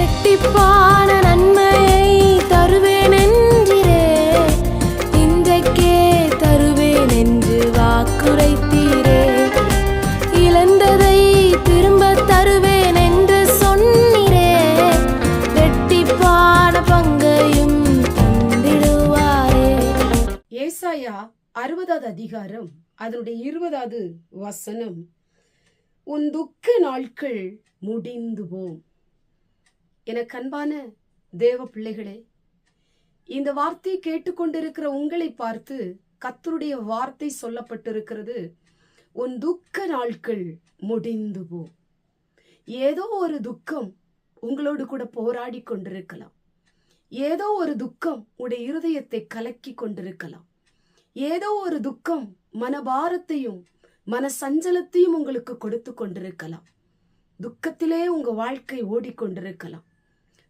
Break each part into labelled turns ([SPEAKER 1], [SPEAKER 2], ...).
[SPEAKER 1] இரட்டிப்பான நன்மையை தருவேன் என்றிரே இன்றைக்கே தருவேன் என்று வாக்குரைத்தீரே. இழந்ததை திரும்ப தருவேன் என்று சொன்னீரே. இரட்டிப்பான பங்கையும் தந்திடுவாரே.
[SPEAKER 2] ஏசாயா அறுபதாவது அதிகாரம் அதனுடைய இருபதாவது வசனம். உன் துக்க நாட்கள் முடிந்து போம் எனக்கு அன்பான தேவ பிள்ளைகளே இந்த வார்த்தையை கேட்டுக்கொண்டிருக்கிற உங்களை பார்த்து கத்தருடைய வார்த்தை சொல்லப்பட்டிருக்கிறது. உன் துக்க நாட்கள் முடிந்து போ. ஏதோ ஒரு துக்கம் உங்களோடு கூட போராடி கொண்டிருக்கலாம். ஏதோ ஒரு துக்கம் உடைய இருதயத்தை கலக்கி கொண்டிருக்கலாம். ஏதோ ஒரு துக்கம் மனபாரத்தையும் மன சஞ்சலத்தையும் உங்களுக்கு கொடுத்து கொண்டிருக்கலாம். துக்கத்திலே உங்க வாழ்க்கை ஓடிக்கொண்டிருக்கலாம்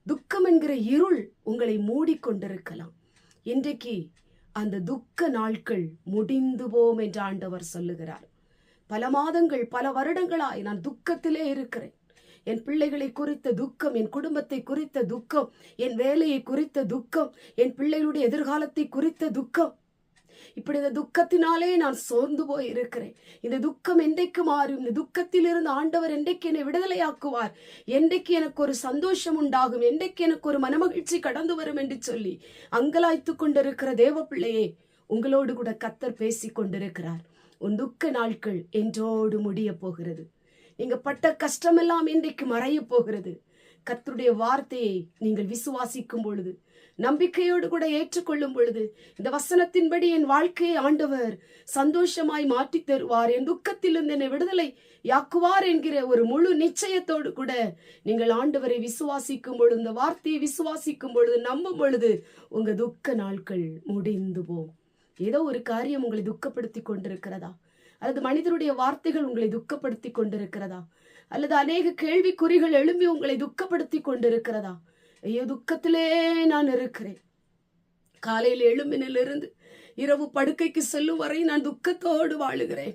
[SPEAKER 2] துக்கம் என்கிற இருள் உங்களை மூடிக்கொண்டிருக்கலாம். இன்றைக்கு அந்த துக்க நாட்கள் முடிந்து போம் என்று ஆண்டவர் சொல்லுகிறார். பல மாதங்கள் பல வருடங்களாய் நான் துக்கத்திலே இருக்கிறேன். என் பிள்ளைகளை குறித்த துக்கம் என் குடும்பத்தை குறித்த துக்கம் என் வேலையை குறித்த துக்கம் என் பிள்ளைகளுடைய எதிர்காலத்தை குறித்த துக்கம் இப்படி இந்த துக்கத்தினாலே நான் சோர்ந்து போய் இருக்கிறேன் இந்த துக்கம் என்றைக்கு மாறும்? இந்த துக்கத்தில் இருந்து ஆண்டவர் என்றைக்கு என்னை விடுதலையாக்குவார்? என்றைக்கு எனக்கு ஒரு சந்தோஷம் உண்டாகும்? என்றைக்கு எனக்கு ஒரு மனமகிழ்ச்சி கடந்து வரும் என்று சொல்லி அங்கலாய்த்து கொண்டிருக்கிற தேவ பிள்ளையே உங்களோடு கூட கத்தர் பேசிக் கொண்டிருக்கிறார். உன் துக்க நாட்கள் என்றோடு முடிய போகிறது. நீங்க பட்ட கஷ்டமெல்லாம் இன்றைக்கு மறைய போகிறது. கத்தருடைய வார்த்தையை நீங்கள் விசுவாசிக்கும் பொழுது நம்பிக்கையோடு கூட ஏற்றுக்கொள்ளும் பொழுது இந்த வசனத்தின்படி என் வாழ்க்கையை ஆண்டவர் சந்தோஷமாய் மாற்றி தருவார் என் துக்கத்திலிருந்து என்னை விடுதலை யாக்குவார் என்கிற ஒரு முழு நிச்சயத்தோடு கூட நீங்கள் ஆண்டவரை விசுவாசிக்கும் பொழுது இந்த வார்த்தையை விசுவாசிக்கும் பொழுது நம்பும் பொழுது உங்க துக்க நாட்கள் முடிந்து போம். ஏதோ ஒரு காரியம் உங்களை துக்கப்படுத்தி கொண்டிருக்கிறதா? அல்லது மனிதருடைய வார்த்தைகள் உங்களை துக்கப்படுத்தி கொண்டிருக்கிறதா? அல்லது அநேக கேள்விக்குறிகள் எழும்பி உங்களை துக்கப்படுத்தி கொண்டிருக்கிறதா? ஐயோ துக்கத்திலே நான் இருக்கிறேன். காலையில் எழும்பினிலிருந்து இரவு படுக்கைக்கு செல்லும் வரை நான் துக்கத்தோடு வாழுகிறேன்.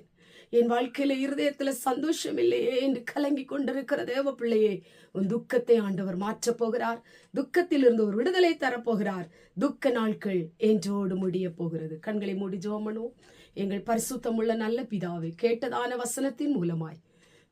[SPEAKER 2] என் வாழ்க்கையில இருதயத்துல சந்தோஷம் இல்லையே என்று கலங்கி கொண்டிருக்கிற தேவ பிள்ளையே உன் துக்கத்தை ஆண்டவர் மாற்றப் போகிறார். துக்கத்தில் இருந்து ஒரு விடுதலை தரப்போகிறார். துக்க நாட்கள் என்றோடு முடிய போகிறது. கண்களை மூடி ஜோமனோ. எங்கள் பரிசுத்தமுள்ள நல்ல பிதாவை கேட்டதான வசனத்தின் மூலமாய்.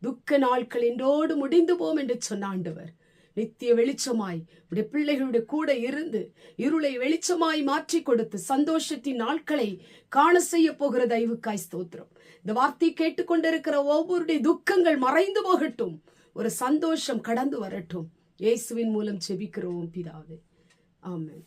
[SPEAKER 2] துக்க நாட்கள் என்றோடு முடிந்து போம் என்று சொன்ன ஆண்டவர் நித்திய வெளிச்சமாய் உடைய பிள்ளைகளுடைய கூட இருந்து இருளை வெளிச்சமாய் மாற்றி கொடுத்து சந்தோஷத்தின் நாட்களை காண செய்ய போகிற தயவுக்காய் ஸ்தோத்திரம். இந்த வார்த்தை கேட்டுக்கொண்டிருக்கிற ஒவ்வொருடைய துக்கங்கள் மறைந்து போகட்டும். ஒரு சந்தோஷம் கடந்து வரட்டும். இயேசுவின் மூலம் செபிக்கிறோம் பிதாவே. ஆமென்.